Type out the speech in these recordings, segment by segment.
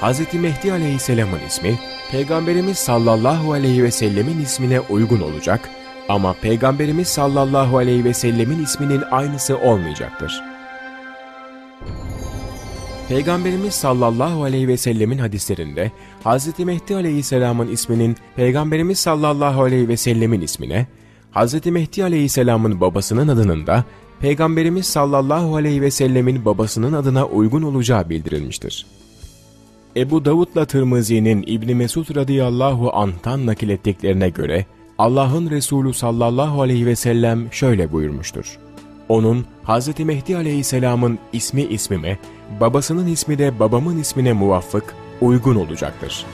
Hz. Mehdi aleyhisselamın ismi, Peygamberimiz sallallahu aleyhi ve sellemin ismine uygun olacak ama Peygamberimiz sallallahu aleyhi ve sellemin isminin aynısı olmayacaktır. Peygamberimiz sallallahu aleyhi ve sellemin hadislerinde Hz. Mehdi aleyhisselamın isminin Peygamberimiz sallallahu aleyhi ve sellemin ismine, Hz. Mehdi aleyhisselamın babasının adının da Peygamberimiz sallallahu aleyhi ve sellemin babasının adına uygun olacağı bildirilmiştir. Ebu Davud'la Tırmızi'nin İbni Mesud radıyallahu anh'tan nakil ettiklerine göre Allah'ın Resulü sallallahu aleyhi ve sellem şöyle buyurmuştur. Onun Hz. Mehdi aleyhisselamın ismi ismime, babasının ismi de babamın ismine muvaffık, uygun olacaktır.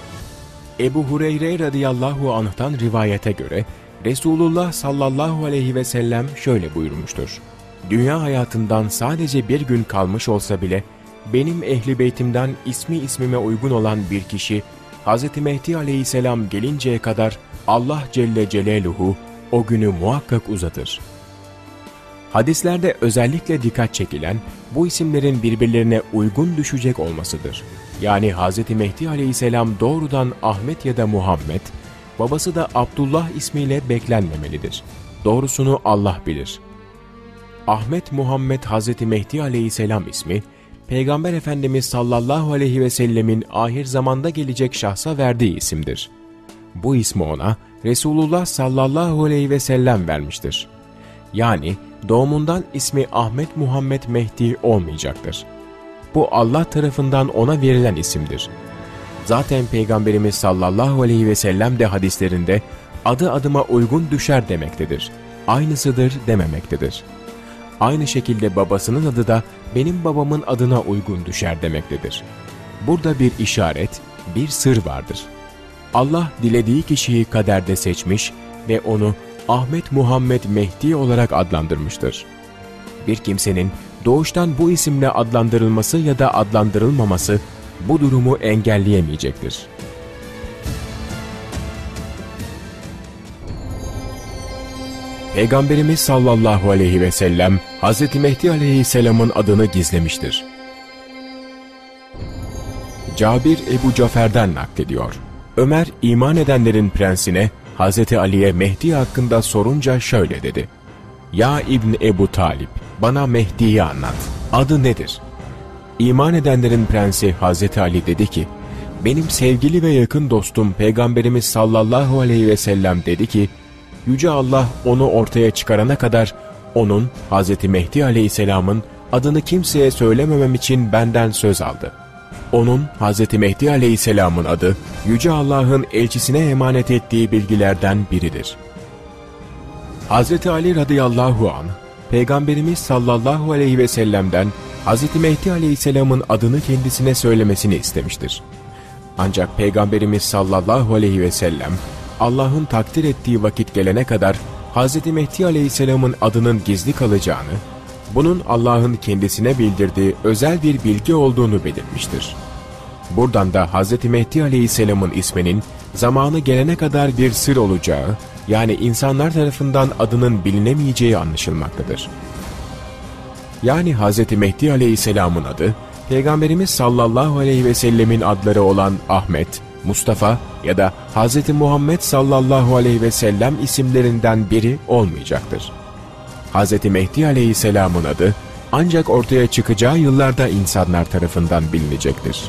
Ebu Hureyre radıyallahu anh'tan rivayete göre Resulullah sallallahu aleyhi ve sellem şöyle buyurmuştur. Dünya hayatından sadece bir gün kalmış olsa bile benim ehli beytimden ismi ismime uygun olan bir kişi Hz. Mehdi aleyhisselam gelinceye kadar Allah Celle Celaluhu o günü muhakkak uzatır. Hadislerde özellikle dikkat çekilen bu isimlerin birbirlerine uygun düşecek olmasıdır. Yani Hz. Mehdi aleyhisselam doğrudan Ahmet ya da Muhammed, babası da Abdullah ismiyle beklenmemelidir. Doğrusunu Allah bilir. Ahmet Muhammed Hz. Mehdi aleyhisselam ismi, Peygamber Efendimiz sallallahu aleyhi ve sellemin ahir zamanda gelecek şahsa verdiği isimdir. Bu ismi ona Resulullah sallallahu aleyhi ve sellem vermiştir. Yani doğumundan ismi Ahmet Muhammed Mehdi olmayacaktır. Bu Allah tarafından ona verilen isimdir. Zaten Peygamberimiz sallallahu aleyhi ve sellem de hadislerinde adı adıma uygun düşer demektedir. Aynısıdır dememektedir. Aynı şekilde babasının adı da benim babamın adına uygun düşer demektedir. Burada bir işaret, bir sır vardır. Allah dilediği kişiyi kaderde seçmiş ve onu Ahmet Muhammed Mehdi olarak adlandırmıştır. Bir kimsenin doğuştan bu isimle adlandırılması ya da adlandırılmaması bu durumu engelleyemeyecektir. Peygamberimiz sallallahu aleyhi ve sellem Hz. Mehdi aleyhisselamın adını gizlemiştir. Cabir Ebu Cafer'den naklediyor. Ömer iman edenlerin prensine Hz. Ali'ye Mehdi hakkında sorunca şöyle dedi. Ya İbn Ebu Talip bana Mehdi'yi anlat. Adı nedir? İman edenlerin prensi Hz. Ali dedi ki, benim sevgili ve yakın dostum Peygamberimiz sallallahu aleyhi ve sellem dedi ki, Yüce Allah onu ortaya çıkarana kadar onun Hz. Mehdi aleyhisselamın adını kimseye söylememem için benden söz aldı. Onun Hz. Mehdi aleyhisselamın adı Yüce Allah'ın elçisine emanet ettiği bilgilerden biridir. Hz. Ali radıyallahu an Peygamberimiz sallallahu aleyhi ve sellem'den Hz. Mehdi aleyhisselamın adını kendisine söylemesini istemiştir. Ancak Peygamberimiz sallallahu aleyhi ve sellem Allah'ın takdir ettiği vakit gelene kadar Hz. Mehdi Aleyhisselam'ın adının gizli kalacağını, bunun Allah'ın kendisine bildirdiği özel bir bilgi olduğunu belirtmiştir. Buradan da Hz. Mehdi Aleyhisselam'ın isminin zamanı gelene kadar bir sır olacağı, yani insanlar tarafından adının bilinemeyeceği anlaşılmaktadır. Yani Hz. Mehdi Aleyhisselam'ın adı, Peygamberimiz sallallahu aleyhi ve sellemin adları olan Ahmet, Mustafa ya da Hz. Muhammed sallallahu aleyhi ve sellem isimlerinden biri olmayacaktır. Hz. Mehdi aleyhisselamın adı ancak ortaya çıkacağı yıllarda insanlar tarafından bilinecektir.